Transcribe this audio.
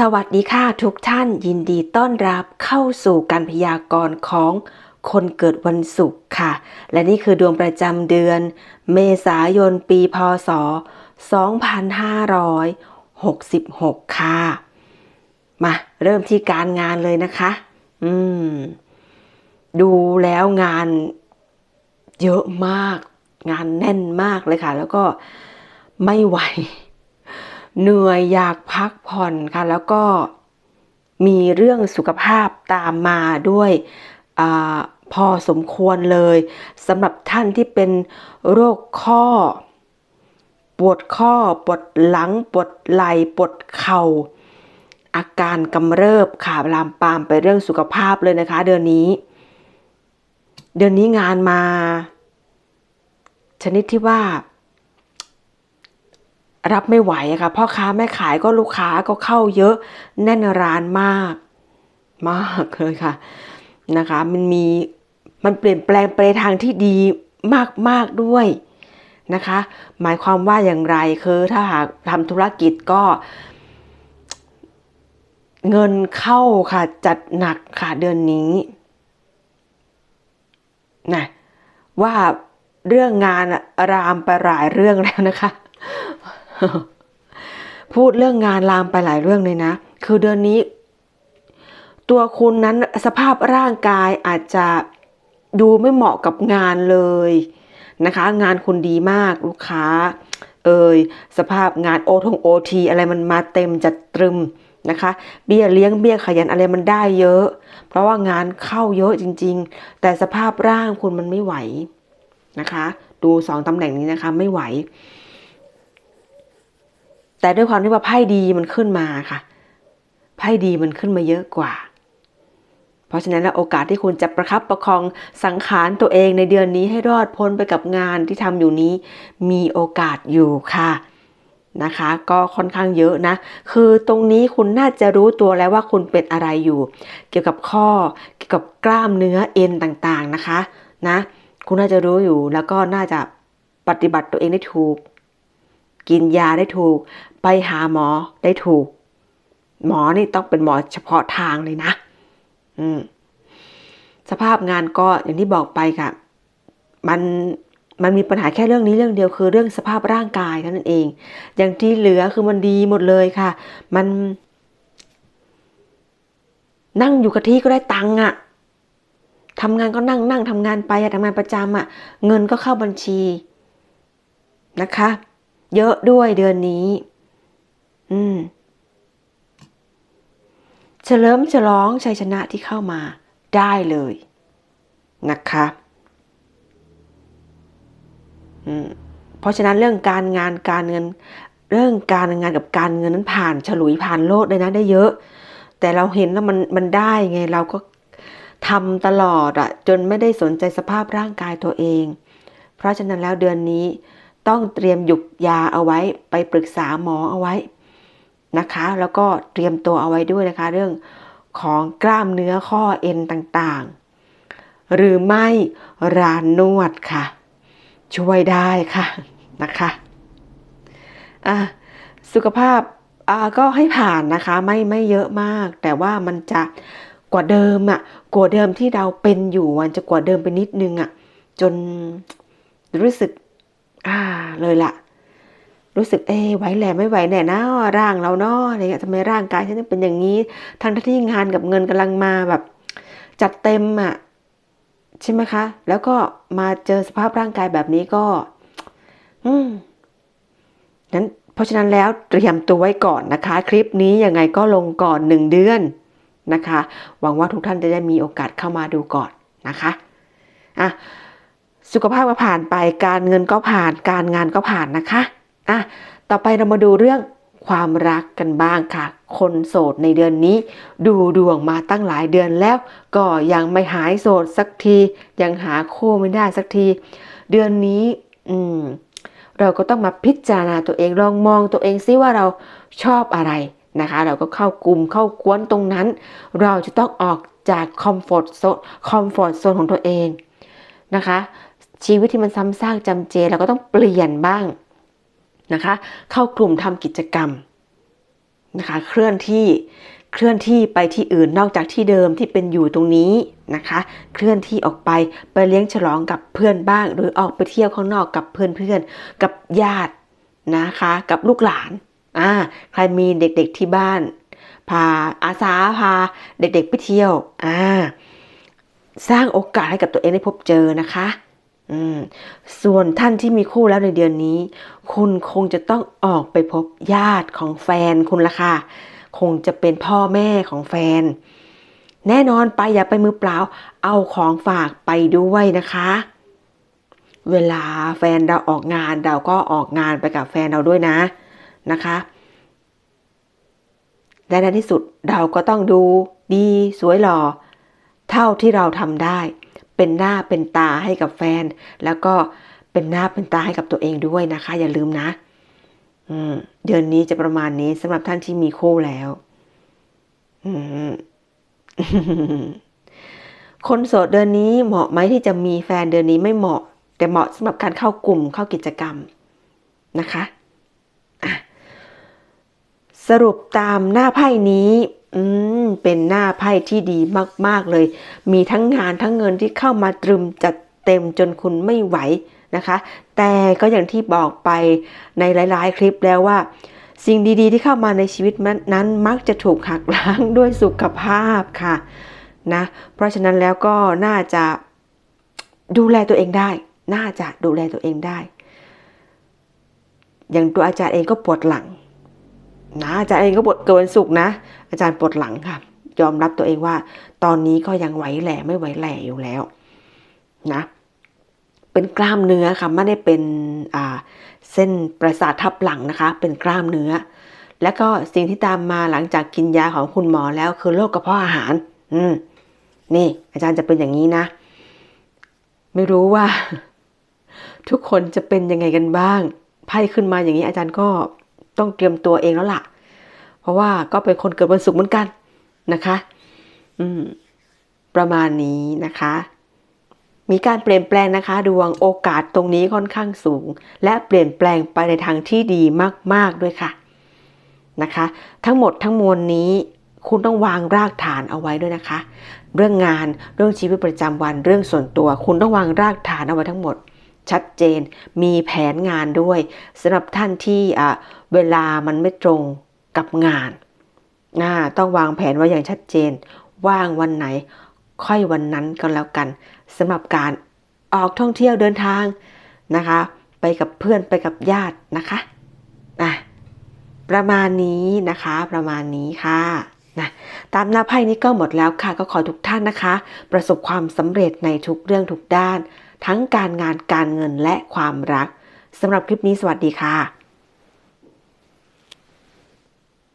สวัสดีค่ะทุกท่านยินดีต้อนรับเข้าสู่การพยากรณ์ของคนเกิดวันศุกร์ค่ะ และนี่คือดวงประจำเดือน เมษายนปีพศ 2566 ค่ะ มาเริ่มที่การงานเลยนะคะ อืม ดูแล้วงานเยอะมาก งานแน่นมากเลยค่ะ แล้วก็ไม่ไหว เหนื่อยอยากพักผ่อนค่ะ แล้วก็มีเรื่องสุขภาพตามมาด้วยอพอสมควรเลยสำหรับท่านที่เป็นโรคข้อ ปวดข้อ ปวดหลัง ปวดไหล่ปวดเข่า อาการกำเริบค่ะลามปามไปเรื่องสุขภาพเลยนะคะ เดือนนี้ เดือนนี้งานมา ชนิดที่ว่า รับไม่ไหวอะค่ะพ่อค้าแม่ขายก็ลูกค้าก็เข้าเยอะแน่นร้านมาก มากเลยค่ะนะคะ มันมีมันเปลี่ยนแปลงไปทางที่ดีมากๆด้วยนะคะ หมายความว่าอย่างไรคือถ้าหากทำธุรกิจก็ เงินเข้าค่ะจัดหนักค่ะเดือนนี้นะว่าเรื่องงานรามไปหลายเรื่องแล้วนะคะ พูดเรื่องงานลามไปหลายเรื่องเลยนะ คือเดือนนี้ ตัวคุณนั้นสภาพร่างกายอาจจะดูไม่เหมาะกับงานเลยนะคะ งานคุณดีมากลูกค้า เอ่ยสภาพงานโอทงโอทีอะไรมันมาเต็มจัดตรึมนะคะ เบี้ยเลี้ยงเบี้ยขยันอะไรมันได้เยอะ เพราะว่างานเข้าเยอะจริง ๆ แต่สภาพร่างคุณมันไม่ไหวนะคะ ดูสองตำแหน่งนี้นะคะไม่ไหว แต่ด้วยความที่ว่าไพ่ดีมันขึ้นมาค่ะ ไพ่ดีมันขึ้นมาเยอะกว่า เพราะฉะนั้นแล้วโอกาสที่คุณจะประคับประคองสังขารตัวเองในเดือนนี้ให้รอดพ้นไปกับงานที่ทำอยู่นี้ มีโอกาสอยู่ค่ะนะคะก็ค่อนข้างเยอะนะ คือตรงนี้คุณน่าจะรู้ตัวแล้วว่าคุณเป็นอะไรอยู่ เกี่ยวกับข้อเกี่ยวกับกล้ามเนื้อเอ็นต่างๆนะคะนะคุณน่าจะรู้อยู่แล้วก็น่าจะปฏิบัติตัวเองได้ถูก กินยาได้ถูก ไปหาหมอได้ถูก หมอนี่ต้องเป็นหมอเฉพาะทางเลยนะ อืม สภาพงานก็อย่างที่บอกไปค่ะ มันมันมีปัญหาแค่เรื่องนี้เรื่องเดียวคือเรื่องสภาพร่างกายเท่านั้นเอง อย่างที่เหลือคือมันดีหมดเลยค่ะ มัน นั่งอยู่กับที่ก็ได้ตังค์อะทำงานก็นั่งนั่งทำงานไปอะทำงานประจำอะเงินก็เข้าบัญชีนะคะ เยอะด้วยเดือนนี้ อืม เฉลิมฉลองชัยชนะที่เข้ามาได้เลย นะคะอืมเพราะฉะนั้นเรื่องการงานการเงิน เรื่องการงานกับการเงินนั้นผ่านฉลุยผ่านโลดเลยนะได้เยอะ แต่เราเห็นแล้วมันมันได้ไงเราก็ทำตลอดอะจนไม่ได้สนใจสภาพร่างกายตัวเอง เพราะฉะนั้นแล้วเดือนนี้ต้องเตรียมหยุกยาเอาไว้ ไปปรึกษาหมอเอาไว้ นะคะ แล้วก็เตรียมตัวเอาไว้ด้วยนะคะ เรื่องของกล้ามเนื้อข้อเอ็นต่างๆ หรือไม่ร้านนวดค่ะ ช่วยได้ค่ะนะคะอะสุขภาพอ่าก็ให้ผ่านนะคะไม่ไม่เยอะมาก แต่ว่ามันจะกว่าเดิมอะ่ะกว่าเดิมที่เราเป็นอยู่มันจะกว่าเดิมไปนิดนึงอะ่ะจนรู้สึกอ่าเลยละ รู้สึกเอ้ไหวแหล่ไม่ไหวแน่นะร่างเราเนาะอะไรเงี้ยทำไมร่างกายฉันเป็นอย่างนี้ ทั้งที่งานกับเงินกำลังมาแบบ จัดเต็มอะ่ะใช่ไหมคะ แล้วก็มาเจอสภาพร่างกายแบบนี้ก็ อืมนั้นเพราะฉะนั้นแล้วเตรียมตัวไว้ก่อนนะคะ คลิปนี้ยังไงก็ลงก่อนหนึ่งเดือนนะคะ หวังว่าทุกท่านจะได้มีโอกาสเข้ามาดูก่อนนะคะอะสุขภาพก็ผ่านไปการเงินก็ผ่านการงานก็ผ่านนะคะ อะต่อไปเรามาดูเรื่องความรักกันบ้างค่ะ คนโสดในเดือนนี้ ดูดวงมาตั้งหลายเดือนแล้ว ก็ยังไม่หายโสดสักที ยังหาคู่ไม่ได้สักที เดือนนี้ อืม เราก็ต้องมาพิจารณาตัวเองลองมองตัวเองซิว่าเราชอบอะไรนะคะ เราก็เข้ากลุ่มเข้ากวนตรงนั้น เราจะต้องออกจากคอมฟอร์ตโซนคอมฟอร์ตโซนของตัวเองนะคะ ชีวิตที่มันซ้ำซากจำเจเราก็ต้องเปลี่ยนบ้าง นะคะ เข้ากลุ่มทำกิจกรรมนะคะเคลื่อนที่เคลื่อนที่ไปที่อื่นนอกจากที่เดิมที่เป็นอยู่ตรงนี้นะคะ เคลื่อนที่ออกไปไปเลี้ยงฉลองกับเพื่อนบ้าง หรือออกไปเที่ยวข้างนอกกับเพื่อนๆกับญาตินะคะ กับลูกหลานอ่าใครมีเด็กๆที่บ้าน พาอาสาพาเด็กๆไปเที่ยวอ่าสร้างโอกาสให้กับตัวเองได้พบเจอนะคะ ส่วนท่านที่มีคู่แล้วในเดือนนี้ คุณคงจะต้องออกไปพบญาติของแฟนคุณละค่ะ คงจะเป็นพ่อแม่ของแฟน แน่นอนไปอย่าไปมือเปล่า เอาของฝากไปด้วยนะคะ เวลาแฟนเราออกงานเราก็ออกงานไปกับแฟนเราด้วยนะนะคะและในที่สุดเราก็ต้องดูดีสวยหล่อ เท่าที่เราทำได้ เป็นหน้าเป็นตาให้กับแฟน แล้วก็เป็นหน้าเป็นตาให้กับตัวเองด้วยนะคะ อย่าลืมนะอืมเดือนนี้จะประมาณนี้สำหรับท่านที่มีคู่แล้วอืมคนโสดเดือนนี้เหมาะไหมที่จะมีแฟนเดือนนี้ไม่เหมาะ แต่เหมาะสำหรับการเข้ากลุ่มเข้ากิจกรรมนะคะะสรุปตามหน้าไพ่นี้ อืม เป็นหน้าไพ่ที่ดีมาก ๆ เลย มีทั้งงานทั้งเงินที่เข้ามาตรึมจัดเต็มจนคุณไม่ไหวนะคะ แต่ก็อย่างที่บอกไปในหลาย ๆ คลิปแล้วว่า สิ่งดีๆ ที่เข้ามาในชีวิตนั้นมักจะถูกหักล้างด้วยสุขภาพค่ะนะ เพราะฉะนั้นแล้วก็น่าจะดูแลตัวเองได้ น่าจะดูแลตัวเองได้ อย่างตัวอาจารย์เองก็ปวดหลัง นะอาจารย์เองก็ปวดเกินสุกนะ อาจารย์ปวดหลังค่ะ ยอมรับตัวเองว่า ตอนนี้ก็ยังไหวแหล่ไม่ไหวแหล่อยู่แล้วนะเป็นกล้ามเนื้อค่ะไม่ได้เป็นเส้นประสาททับหลังนะคะ เป็นกล้ามเนื้อ แล้วก็สิ่งที่ตามมาหลังจากกินยาของคุณหมอแล้วคือโรคกระเพาะอาหาร อืมนี่ อาจารย์จะเป็นอย่างนี้นะ ไม่รู้ว่า ทุกคนจะเป็นยังไงกันบ้างไพ่ขึ้นมาอย่างนี้อาจารย์ก็ ต้องเตรียมตัวเองแล้วล่ะ เพราะว่าก็เป็นคนเกิดวันศุกร์เหมือนกันนะคะ อืม ประมาณนี้นะคะ มีการเปลี่ยนแปลงนะคะ ดวงโอกาสตรงนี้ค่อนข้างสูง และเปลี่ยนแปลงไปในทางที่ดีมาก ๆด้วยค่ะ นะคะ ทั้งหมดทั้งมวลนี้คุณต้องวางรากฐานเอาไว้ด้วยนะคะ เรื่องงานเรื่องชีวิตประจำวันเรื่องส่วนตัว คุณต้องวางรากฐานเอาไว้ทั้งหมด ชัดเจน มีแผนงานด้วยสำหรับท่านที่เวลามันไม่ตรงกับงานนะต้องวางแผนไว้อย่างชัดเจน ว่างวันไหน ค่อยวันนั้นก็แล้วกันสำหรับการออกท่องเที่ยวเดินทางนะคะ ไปกับเพื่อนไปกับญาตินะคะอะประมาณนี้นะคะประมาณนี้ค่ะนะตามหน้าไพ่นี้ก็หมดแล้วค่ะ ก็ขอทุกท่านนะคะ ประสบความสำเร็จในทุกเรื่องทุกด้าน ทั้งการงานการเงินและความรักสำหรับคลิปนี้สวัสดีค่ะ